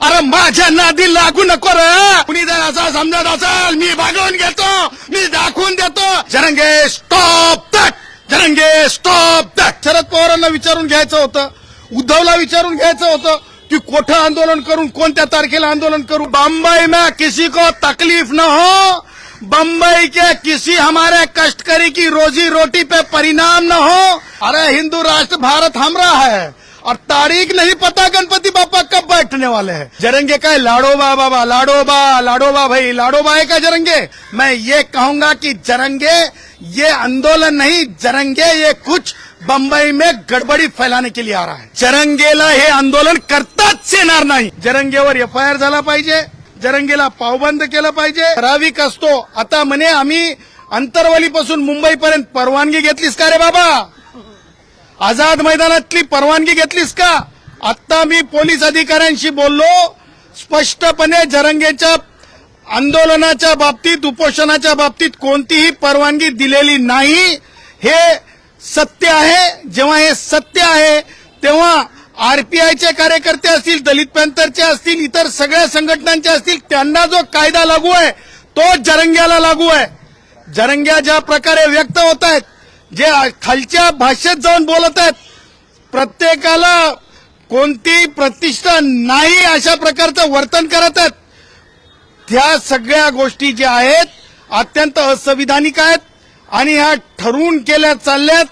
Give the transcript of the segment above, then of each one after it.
अरे माझ्या नादी लागू नको रे. कुणी जर असं समजत असेल मी भागवून घेतो मी दाखवून देतो. Jarange stop that Jarange stop that Sharad पवारांना विचारून घ्यायचं होतं. उद्धवला विचारून घ्यायचं होतं की कोठं आंदोलन करून कोणत्या तारखेला आंदोलन करू? बंबई में किसी को तकलीफ न हो. बंबई के किसी हमारे कष्टकरी की रोजी रोटी पे परिणाम न हो. अरे हिंदू राष्ट्र भारत हमरा है. और तारीख नहीं पता गणपति बापा कब बैठने वाले हैं। जरंगे का है लाडोबा बाबा लाडो बा लाडो बा भाई लाडोबा है का जरंगे? मैं ये कहूंगा कि जरंगे ये आंदोलन नहीं जरंगे ये कुछ बंबई में गडबडी फैलाने के लिए आ रहा है। जरंगेला हे आंदोलन करताच येणार नाही। जरंगेवर एफ आय आर झाला पाहिजे जरंगेला पावबंद केलं पाहिजे। ठराविक असतो. आता म्हणे आम्ही अंतरवालीपासून मुंबईपर्यंत परवानगी घेतलीस का रे बाबा? आझाद मैदानातली परवानगी घेतलीस का? आत्ता मी पोलीस अधिकाऱ्यांशी बोललो. स्पष्टपणे जरंगेच्या आंदोलनाच्या बाबतीत उपोषणाच्या बाबतीत कोणतीही परवानगी दिलेली नाही. हे सत्य आहे. जेव्हा हे सत्य आहे तेव्हा आरपीआयचे कार्यकर्ते असतील दलित पॅंथरचे असतील इतर सगळ्या संघटनांचे असतील त्यांना जो कायदा लागू आहे तो जरंग्याला लागू आहे. जरंग्या ज्या प्रकारे व्यक्त होत आहेत जे खालच्या भाषेत जाऊन बोलत आहेत प्रत्येकाला कोणती प्रतिष्ठा नाही अशा प्रकारचं वर्तन करत आहेत त्या सगळ्या गोष्टी ज्या आहेत अत्यंत असंविधानिक आहेत आणि ह्या ठरवून केल्या चालल्यात.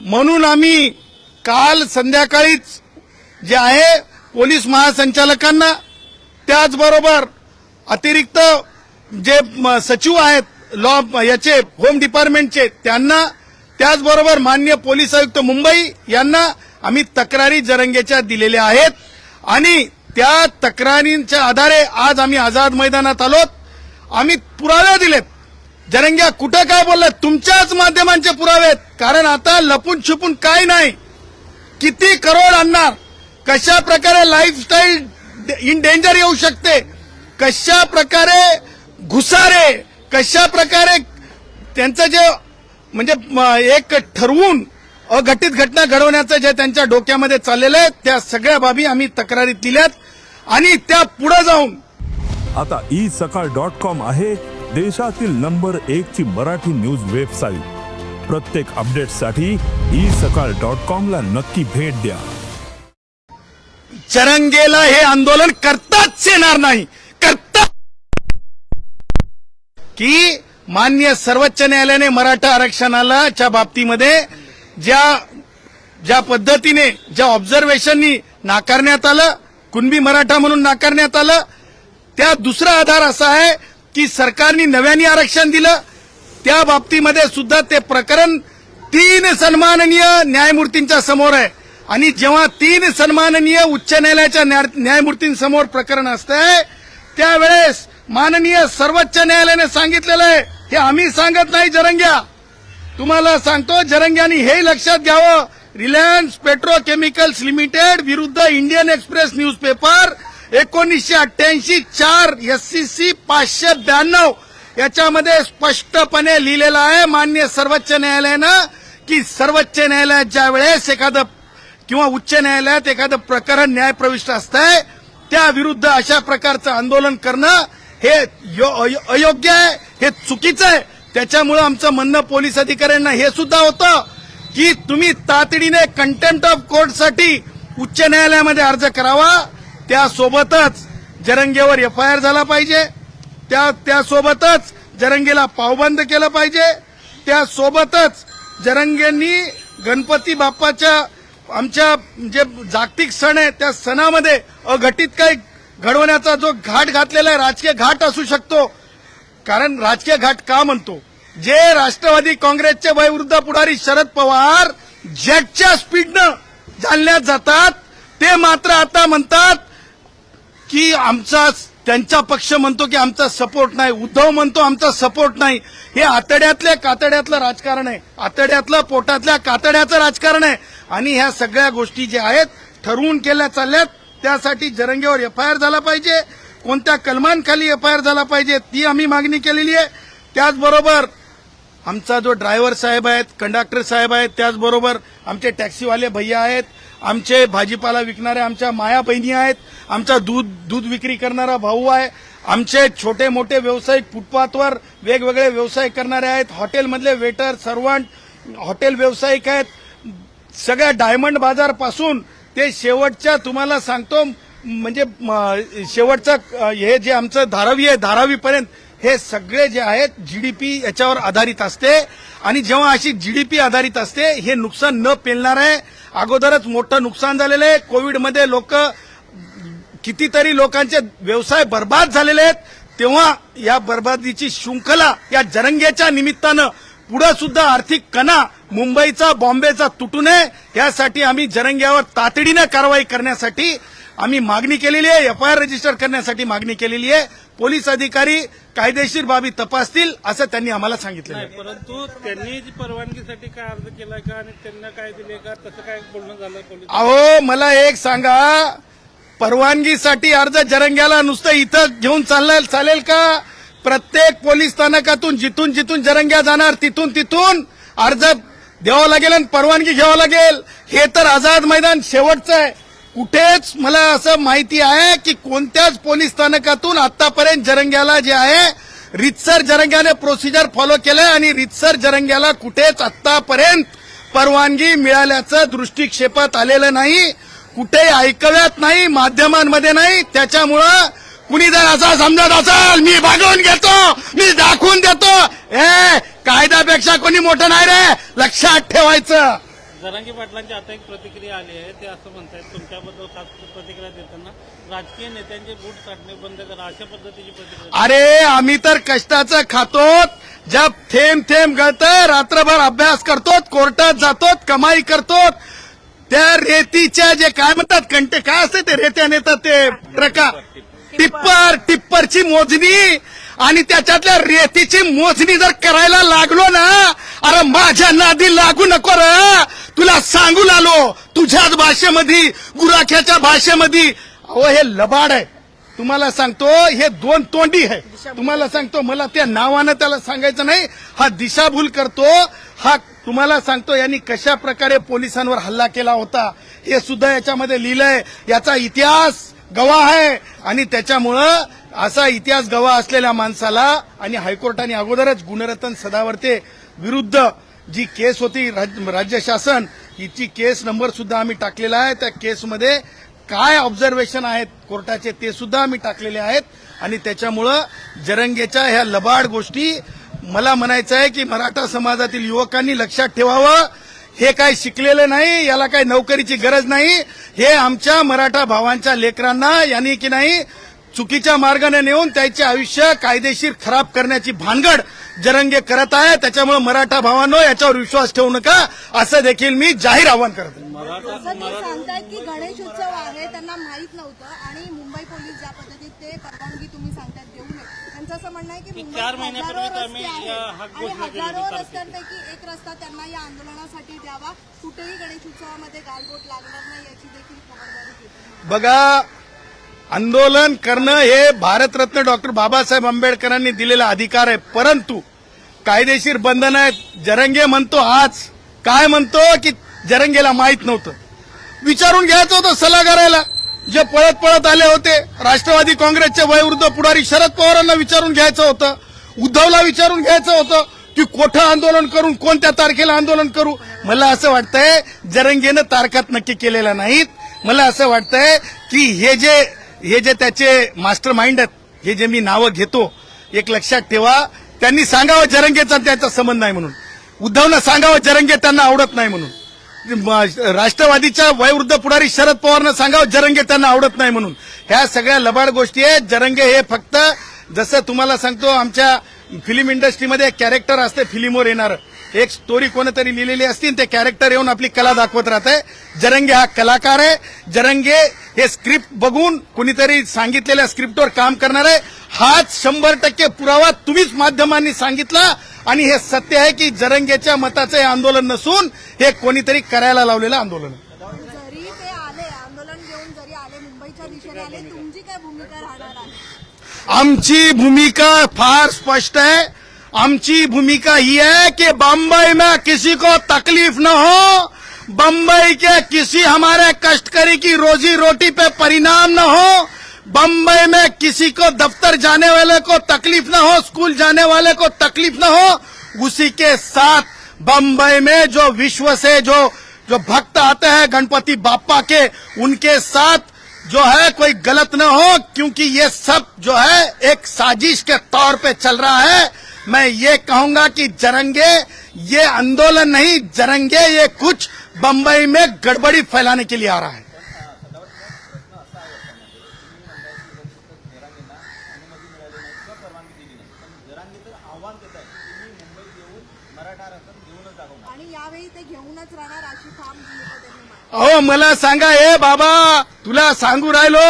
म्हणून आम्ही काल संध्याकाळीच जे आहे पोलीस महासंचालकांना त्याचबरोबर अतिरिक्त जे म, सचिव आहेत लॉ याचे होम डिपार्टमेंटचे त्यांना त्याचबरोबर मान्य पोलीस आयुक्त मुंबई यांना आम्ही तक्रारी जरंगेच्या दिलेल्या आहेत. आणि त्या तक्रारींच्या आधारे आज आम्ही आझाद मैदानात आलोत. आम्ही पुरावे दिलेत. जरंग्या कुठं काय बोललात तुमच्याच माध्यमांचे पुरावे आहेत. कारण आता लपून छुपून काय नाही? किती करोड आणणार? कशा प्रकारे लाईफस्टाईल इन डेंजर येऊ शकते? कशा प्रकारे घुसारे? कशा प्रकारे त्यांचं जे म्हणजे एक ठरवून अघटित घटना घडवण्याचं जे त्यांच्या डोक्यामध्ये चाललेलं आहे त्या सगळ्या बाबी आम्ही तक्रारीत दिल्यात आणि त्या पुढे जाऊन आता ई सकाळ डॉट कॉम आहे देशातील नंबर एक ची मराठी न्यूज वेबसाईट. प्रत्येक अपडेटसाठी ई सकाळ डॉट कॉम ला नक्की भेट द्या. चरंगेला हे आंदोलन करताच येणार नाही. करता की मान्य सर्वोच्च न्यायालयाने मराठा आरक्षणाला च्या बाबतीमध्ये ज्या ज्या पद्धतीने ज्या ऑब्झर्वेशननी नाकारण्यात आलं कुणबी मराठा म्हणून नाकारण्यात आलं त्या दुसरा आधार असा आहे की सरकारने नव्याने आरक्षण दिलं. त्या बाबतीमध्ये सुद्धा ते प्रकरण तीन सन्माननीय न्यायमूर्तींच्या समोर आहे. आणि जेव्हा तीन सन्माननीय उच्च न्यायालयाच्या न्या- न्यायमूर्तींसमोर प्रकरण असतंय त्यावेळेस माननीय सर्वोच्च न्यायालयाने सांगितलेलं आहे हे आम्ही सांगत नाही जरंग्या. तुम्हाला सांगतो जरंग्यानी हे लक्षात घ्यावं. रिलायन्स पेट्रोकेमिकल्स लिमिटेड विरुद्ध इंडियन एक्सप्रेस न्यूजपेपर एकोणीसशे अठ्ठ्याऐंशी चार एससीसी पाचशे ब्याण्णव. याच्यामध्ये स्पष्टपणे लिहिलेलं आहे मान्य सर्वोच्च न्यायालयानं की सर्वोच्च न्यायालयात ज्या वेळेस एखादं किंवा उच्च न्यायालयात एखादं प्रकरण न्यायप्रविष्ट असतंय त्या विरुद्ध अशा प्रकारचं आंदोलन करणं हे यो- अयो- अयोग्य आहे हे चुकीचं आहे. त्याच्यामुळं आमचं म्हणणं पोलीस अधिकाऱ्यांना हे सुद्धा होतं की तुम्ही तातडीने कंटेम्प्ट ऑफ कोर्टसाठी उच्च न्यायालयामध्ये अर्ज करावा. त्यासोबतच जरंगेवर एफ आय आर झाला पाहिजे. त्या त्यासोबतच जरंगेला पावबंद केलं पाहिजे. त्यासोबतच जरंगेंनी गणपती बाप्पाच्या आमच्या जे जागतिक सण आहे त्या सणामध्ये अघटित काही घडवण्याचा जो घाट घातलेला आहे राजकीय घाट असू शकतो. कारण राजकीय घाट का म्हणतो? जे राष्ट्रवादी काँग्रेसचे वयवृद्ध पुढारी शरद पवार जेटच्या स्पीडनं जालण्यात जातात. ते मात्र आता म्हणतात की आमचा त्यांचा पक्ष म्हणतो की आमचा सपोर्ट नाही. उद्धव म्हणतो आमचा सपोर्ट नाही. हे आतड्यातल्या कातड्यातलं राजकारण आहे. आतड्यातलं पोटातल्या कातड्याचं राजकारण आहे. आणि ह्या सगळ्या गोष्टी ज्या आहेत ठरवून केल्या चालल्यात. त्यासाठी जरंगेवर एफ आय आर झाला पाहिजे. कोणत्या कलमांखाली एफ आय आर झाला पाहिजे ती आम्ही मागणी केलेली आहे. त्याचबरोबर आमचा जो ड्रायव्हर साहेब आहेत कंडक्टर साहेब आहेत त्याचबरोबर आमचे टॅक्सीवाले भैया आहेत आमचे भाजीपाला विकणारे आमच्या माया बहिणी आहेत आमचा दूध दूध विक्री करणारा भाऊ आहे आमचे छोटे मोठे व्यावसायिक फुटपाथवर वेगवेगळे व्यवसाय करणारे आहेत हॉटेलमधले वेटर सर्वंट हॉटेल व्यावसायिक आहेत सगळ्या डायमंड बाजारपासून ते शेवटच्या तुम्हाला सांगतो म्हणजे शेवटचं हे जे आमचं धारावी आहे धारावीपर्यंत हे सगळे जे आहेत जीडीपी याच्यावर आधारित असते. आणि जेव्हा अशी जीडीपी आधारित असते हे नुकसान न पेलणार आहे. अगोदरच मोठं नुकसान झालेलं आहे. कोविडमध्ये लोक कितीतरी लोकांचे व्यवसाय बर्बाद झालेले आहेत. तेव्हा या बर्बादीची शृंखला या जरंग्याच्या निमित्तानं पुढे सुद्धा आर्थिक कणा मुंबईचा बॉम्बेचा तुटू नये. यासाठी आम्ही जरंग्यावर तातडीनं कारवाई करण्यासाठी आम्ही मागणी केलेली आहे. एफआयआर रजिस्टर करण्यासाठी मागणी केलेली आहे. पोलीस अधिकारी कायदेशीर बाबी तपासतील असं त्यांनी आम्हाला सांगितलं परंतु त्यांनी जी परवानगीसाठी काय अर्ज केलाय का आणि त्यांना काय दिले का तसं काय बोलणं झालं अहो मला एक सांगा. परवानगीसाठी अर्ज जरंग्याला नुसतं इथं घेऊन चाललं चालेल का? प्रत्येक पोलीस स्थानकातून जिथून जिथून जरंग्या जाणार तिथून तिथून अर्ज द्यावा लागेल आणि परवानगी घ्यावं लागेल. हे तर आझाद मैदान शेवटचं आहे. कुठेच मला असं माहिती आहे की कोणत्याच पोलीस स्थानकातून आतापर्यंत जरंग्याला जे आहे रितसर जरंग्याने प्रोसिजर फॉलो केलंय आणि रितसर जरंग्याला कुठेच आतापर्यंत परवानगी मिळाल्याचं दृष्टिक्षेपात आलेलं नाही. कुठेही ऐकव्यात नाही माध्यमांमध्ये नाही. त्याच्यामुळं कुणी जर असा समजत असेल मी भागवून घेतो मी दाखवून देतो. ए कायद्यापेक्षा कोणी मोठं नाही रे. लक्षात ठेवायचं. जरांगी पाटलांची आता एक प्रतिक्रिया आली आहे ते असं म्हणतायत तुमच्याबद्दल खास प्रतिक्रिया देताना राजकीय नेत्यांचे बूट काढणे बंद करा अशा पद्धतीची प्रतिक्रिया अरे आम्ही तर कष्टाचं खातो जब थेंब थेंब गळतं रात्रभर अभ्यास करतो कोर्टात जातो कमाई करतो त्या रेतीच्या जे काय म्हणतात कंटे काय असते ते रेत्या नेतात ते? ट्रका. टिप्पर टिप्परची मोजणी. आणि त्याच्यातल्या रेतीची मोजणी जर करायला लागलो ना अरे माझ्या नादी लागू नको र. तुला सांगून आलो तुझ्याच भाषेमध्ये गुराख्याच्या भाषेमध्ये. अहो हे लबाड आहे. तुम्हाला सांगतो हे दोन तोंडी आहे. तुम्हाला सांगतो मला त्या नावानं त्याला सांगायचं नाही. हा दिशाभूल करतो. हा तुम्हाला सांगतो यांनी कशा प्रकारे पोलिसांवर हल्ला केला होता. हे सुद्धा याच्यामध्ये लिहिलंय. याचा इतिहास गवाह आहे. आणि त्याच्यामुळं असा इतिहास गवाह असलेल्या माणसाला आणि हायकोर्टाने अगोदरच गुणरत्न सदावर्ते विरुद्ध जी केस होती राज- राज्य शासन हिची केस नंबर सुद्धा आम्ही टाकलेला आहे. त्या केसमध्ये काय ऑब्झर्वेशन आहेत कोर्टाचे ते सुद्धा आम्ही टाकलेले आहेत. आणि त्याच्यामुळं जरंगेच्या ह्या लबाड गोष्टी मला म्हणायचं आहे की मराठा समाजातील युवकांनी लक्षात ठेवावं. हे काय शिकलेलं नाही याला काय नोकरीची गरज नाही हे आमच्या मराठा भावांच्या लेकरांना यांनी की नाही चुकीच्या मार्गाने नेऊन त्याचे आयुष्य कायदेशीर खराब करण्याची भानगड जरंगे करत आहे. त्याच्यामुळे मराठा भावांनो याच्यावर विश्वास ठेवू नका. असं देखील मी जाहीर आवाहन करतो आहे. की गणेश उत्सव आहे त्यांना माहीत नव्हतं आणि मुंबई पोलीस ज्या पद्धतीत ते परवानगी तुम्ही सांगतायत देऊ नये त्यांचं असं म्हणणं आहे की चार महिन्यापूर्वी हजारो आम्ही रस्ते या आहेत. हाक आणि घोषणा केली हजारो होती रस्त्यांपैकी एक रस्ता त्यांना या आंदोलनासाठी द्यावा. कुठेही गणेश उत्सवामध्ये गालबोट लागणार नाही याची देखील खबरदारी घेतली. बघा आंदोलन करणं हे भारतरत्न डॉक्टर बाबासाहेब आंबेडकरांनी दिलेला अधिकार आहे. परंतु कायदेशीर बंधन आहेत जरंगे म्हणतो आज काय म्हणतो की जरंगेला माहीत नव्हतं. विचारून घ्यायचं होतं सल्ला करायला जे पळत पळत आले होते राष्ट्रवादी काँग्रेसचे वयोवृद्ध पुढारी शरद पवारांना विचारून घ्यायचं होतं उद्धवला विचारून घ्यायचं होतं की कोठं आंदोलन करून कोणत्या तारखेला आंदोलन करू? मला असं वाटतंय जरंगेनं तारखात नक्की केलेल्या नाहीत. मला असं वाटतंय की हे जे हे जे त्याचे मास्टर माइंड आहेत हे जे मी नावं घेतो एक लक्षात ठेवा. त्यांनी सांगावं जरंगेचा त्याचा संबंध नाही म्हणून. उद्धवनं सांगावं जरंगे त्यांना आवडत नाही म्हणून. राष्ट्रवादीच्या वयोवृद्ध पुढारी शरद पवारनं सांगावं जरंगे त्यांना आवडत नाही म्हणून. ह्या सगळ्या लबाड गोष्टी आहेत. जरंगे हे फक्त जसं तुम्हाला सांगतो आमच्या फिल्म इंडस्ट्रीमध्ये कॅरेक्टर असते फिल्मवर येणार. एक स्टोरी कोणतरी लिहिलेली असती आणि ते कॅरेक्टर येऊन आपली कला दाखवत राहते जरंगे हा कलाकार आहे. जरंगे हे स्क्रिप्ट बघून कुणीतरी सांगितलेल्या स्क्रिप्टवर काम करणार आहे. हाच शंभर टक्के पुरावा तुम्हीच माध्यमांनी सांगितला. आणि हे सत्य आहे की जरंगेच्या मताचं हे आंदोलन नसून हे कोणीतरी करायला लावलेलं आंदोलन आहे. आहे? आमची भूमिका फार स्पष्ट है आमची भूमिका ये है कि बम्बई में किसी को तकलीफ़ न हो। बम्बई के किसी हमारे कष्टकरी की रोजी रोटी पे परिणाम न हो। बम्बई में किसी को दफ्तर जाने वाले को तकलीफ़ न हो, स्कूल जाने वाले को तकलीफ़ न हो। उसी के साथ बम्बई में जो विश्व से जो जो भक्त आते हैं गणपति बापा के, उनके साथ जो है कोई गलत न हो, क्योंकि ये सब जो है एक साजिश के तौर पे चल रहा है। मैं ये कहूँगा कि जरंगे ये आंदोलन नहीं जरंगे ये कुछ बंबई में गड़बड़ी फैलाने के लिए आ रहा है. अहो मला सांगा ए बाबा तुला सांगू राहिलो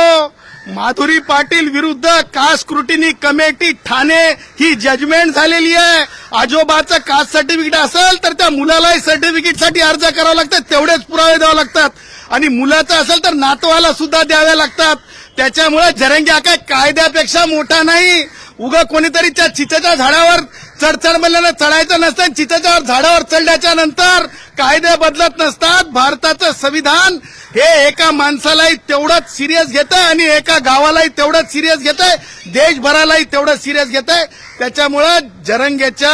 माधुरी पाटील विरुद्ध कास्ट स्क्रुटिनी कमिटी ठाणे ही जजमेंट झालेली आहे. आजोबाचं कास्ट सर्टिफिकेट असेल तर त्या मुलालाही सर्टिफिकेटसाठी अर्ज करावा लागतात तेवढेच पुरावे द्यावे लागतात. आणि मुलाचं असेल तर नातवाला सुद्धा द्यावे लागतात. त्याच्यामुळे झरंग्या काय कायद्यापेक्षा मोठा नाही. उगा कोणीतरी त्या चितेच्या झाडावर चढचढ म्हणल्यानं चढायचं नसतं चिचेच्या झाडावर चढल्याच्या नंतर कायदे बदलत नसतात. भारताचं संविधान हे एका माणसालाही तेवढंच सिरियस घेत आहे आणि एका गावालाही तेवढंच सिरियस घेत आहे देशभरालाही तेवढंच सिरियस घेत आहे त्याच्यामुळं जरंगेच्या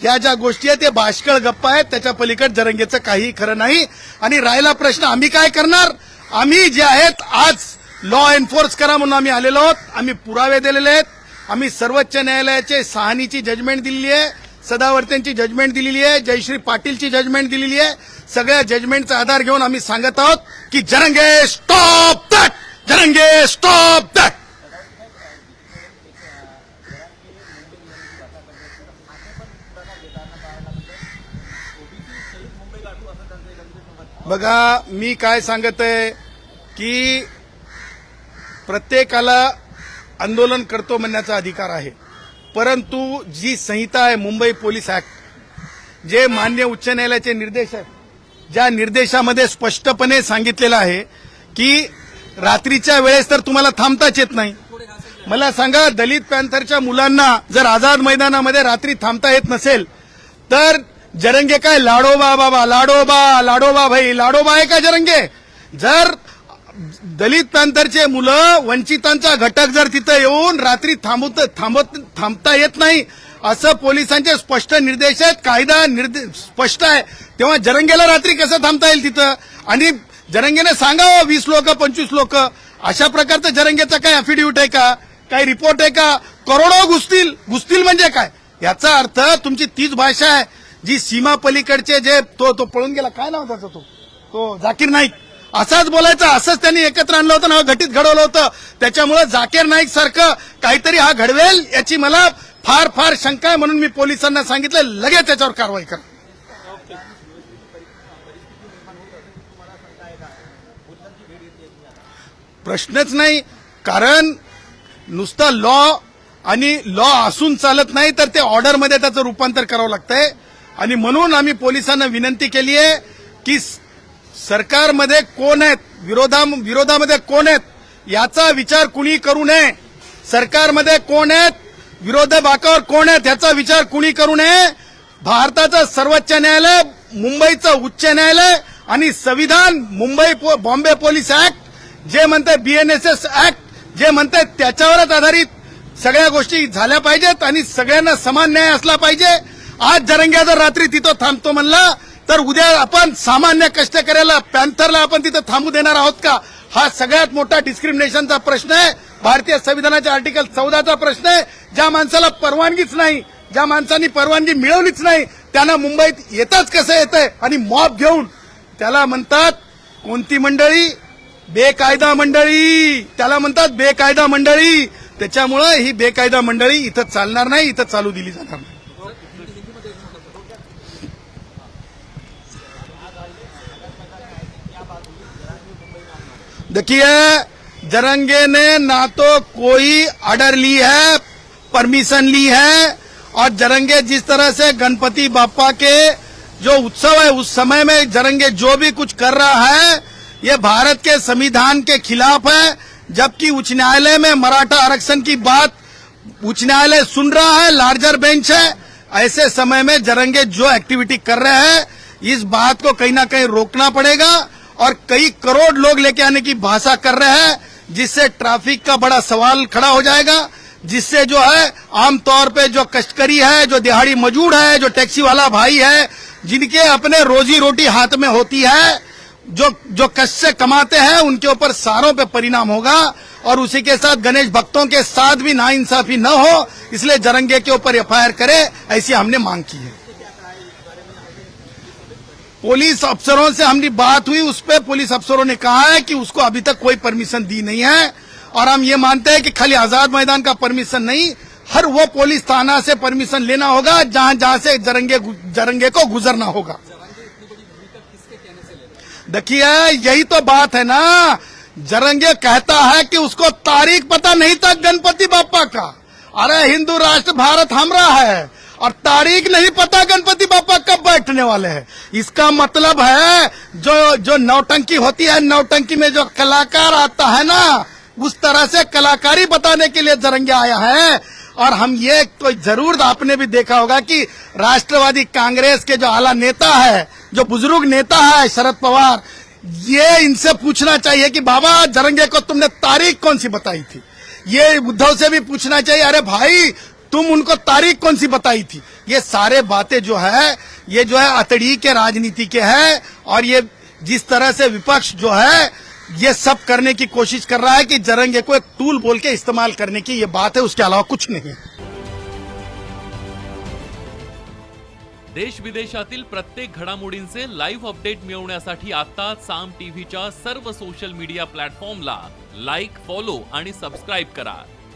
ह्या ज्या गोष्टी आहेत ते बाष्कळ गप्पा आहेत. त्याच्या पलीकडे जरंगेचं काही खरं नाही. आणि राहिला प्रश्न आम्ही काय करणार? आम्ही जे आहेत आज लॉ एन्फोर्स करा म्हणून आम्ही आलेलो आहोत. आम्ही पुरावे दिलेले आहेत. आम्ही सर्वोच्च न्यायालयाचे सहानीची जजमेंट दिलेली आहे. सदावर्त्यांची जजमेंट दिलेली आहे जयश्री पाटीलची जजमेंट दिलेली आहे. सगळ्या जजमेंटचा आधार घेऊन आम्ही सांगत आहोत की Jarange stop that Jarange stop that बघा मी काय सांगत आहे की प्रत्येकाला आंदोलन करतो म्हणण्याचा अधिकार आहे. परंतु जी संहिता आहे मुंबई पोलीस ऍक्ट जे मान्य उच्च न्यायालयाचे निर्देश आहेत ज्या निर्देशामध्ये स्पष्टपणे सांगितलेलं आहे की रात्रीच्या वेळेस तर तुम्हाला थांबताच येत नाही. मला सांगा दलित पॅन्थरच्या मुलांना जर आझाद मैदानामध्ये रात्री थांबता येत नसेल तर जरंगे काय? लाडोबा बाबा लाडोबा लाडोबा भाई लाडोबा आहे का जरंगे? जर दलित मुलं वंचितांचा घटक जर तिथं येऊन रात्री थांबवत थांबत थांबता येत नाही असं पोलिसांचे स्पष्ट निर्देश आहेत कायदा निर्देश स्पष्ट आहे. तेव्हा जरंगेला रात्री कसं थांबता येईल तिथं? आणि जरंगेने सांगावं वीस लोक पंचवीस लोक. अशा प्रकारचं जरंगेचा काय अफिडेव्हिट आहे का? काही रिपोर्ट आहे का? करोडो घुसतील. घुसतील म्हणजे काय? याचा अर्थ तुमची तीच भाषा आहे जी सीमा पलीकडचे जे तो तो पळून गेला. काय नाव त्याचा तो? तो जाकीर नाईक. असाच बोलायचा असंच त्यांनी एकत्र आणलं होतं ना घटित घडवलं होतं. त्याच्यामुळे जाकीर नाईक सारखं काहीतरी हा घडवेल याची मला फार फार शंका आहे म्हणून मी पोलिसांना सांगितलं. लगेच त्याच्यावर कारवाई करा. प्रश्नच नाही कारण नुसता लॉ आणि लॉ असून चालत नाही तर ते ऑर्डरमध्ये त्याचं रूपांतर करावं लागतंय. आणि म्हणून आम्ही पोलिसांना विनंती केली आहे की सरकारमध्ये कोण आहेत? विरोधा विरोधामध्ये कोण आहेत? याचा विचार कुणी करू नये. सरकारमध्ये कोण आहेत? विरोध बाकावर कोण आहेत? याचा विचार कुणी करू नये. भारताचं सर्वोच्च न्यायालय मुंबईचं उच्च न्यायालय आणि संविधान मुंबई पो- बॉम्बे पोलीस ऍक्ट जे म्हणते बीएनएसएस ऍक्ट जे म्हणते त्याच्यावरच आधारित सगळ्या गोष्टी झाल्या पाहिजेत आणि सगळ्यांना समान न्याय असला पाहिजे. आज जरंग्या जर रात्री तिथं थांबतो म्हणला तर उद्या आपण सामान्य कष्टकऱ्याला पॅन्थरला आपण तिथं थांबू देणार आहोत का? हा सगळ्यात मोठा डिस्क्रिमिनेशनचा प्रश्न आहे. भारतीय संविधानाच्या आर्टिकल चौदाचा प्रश्न आहे. ज्या माणसाला परवानगीच नाही ज्या माणसांनी परवानगी मिळवलीच नाही त्यांना मुंबईत येताच कसं येतंय? आणि मॉब घेऊन. त्याला म्हणतात कोणती मंडळी? बेकायदा मंडळी. त्याला म्हणतात बेकायदा मंडळी. त्याच्यामुळं ही बेकायदा मंडळी इथं चालणार नाही इथं चालू दिली जाणार नाही. देखिए, जरंगे ने ना तो कोई ऑर्डर ली है परमिशन ली है, और जरंगे जिस तरह से गणपति बापा के जो उत्सव है, उस समय में जरंगे जो भी कुछ कर रहा है, ये भारत के संविधान के खिलाफ है। जबकि उच्च न्यायालय में मराठा आरक्षण की बात उच्च न्यायालय सुन रहा है, लार्जर बेंच है। ऐसे समय में जरंगे जो एक्टिविटी कर रहे हैं, इस बात को कहीं ना कहीं रोकना पड़ेगा। और कई करोड़ लोग लेके आने की भाषा कर रहे हैं, जिससे ट्रैफ़िक का बड़ा सवाल खड़ा हो जाएगा, जिससे जो है, आमतौर पे जो कश्तकरी है, जो दिहाड़ी मजूर है, जो टैक्सी वाला भाई है, जिनके अपने रोजी रोटी हाथ में होती है, जो जो कष्ट से कमाते हैं, उनके ऊपर सारों पे परिणाम होगा, और उसी के साथ गणेश भक्तों के साथ भी नाइंसाफी न हो, इसलिए जरंगे के ऊपर एफआईआर करे, ऐसी हमने मांग की है। पुलिस अफसरों से हमारी बात हुई, उस पर पुलिस अफसरों ने कहा है कि उसको अभी तक कोई परमिशन दी नहीं है। और हम ये मानते हैं कि खाली आज़ाद मैदान का परमिशन नहीं, हर वो पुलिस थाना से परमिशन लेना होगा, जहाँ जहाँ से जरंगे जरंगे को गुजरना होगा। देखिए, यही तो बात है ना। जरंगे कहता है कि उसको तारीख पता नहीं था गणपति बापा का। अरे, हिंदू राष्ट्र, भारत हमरा है। और तारीख नहीं पता गणपति बापा कब बैठने वाले हैं। इसका मतलब है, जो जो नौटंकी होती है, नौटंकी में जो कलाकार आता है ना, उस तरह से कलाकारी बताने के लिए जरंगे आया है। और हम ये तो ज़रूर आपने भी देखा होगा कि राष्ट्रवादी कांग्रेस के जो आला नेता है, जो बुज़ुर्ग नेता है शरद पवार, ये इनसे पूछना चाहिए कि बाबा, जरंगे को तुमने तारीख कौन सी बताई थी? ये उद्धव से भी पूछना चाहिए, अरे भाई तुम उनको तारीख कौन सी बताई थी? ये सारे बातें जो है, ये जो है अतड़ी के राजनीति के है, और ये जिस तरह से विपक्ष जो है, ये सब करने की कोशिश कर रहा है कि जरंगे को एक टूल बोल के इस्तेमाल करने की ये बात है, उसके अलावा कुछ नहीं देश विदेशातील प्रत्येक घडामोडींचे लाईव्ह अपडेट मिळवण्यासाठी आता साम टीव्हीच्या सर्व सोशल मीडिया प्लॅटफॉर्मला लाईक फॉलो आणि सबस्क्राईब करा.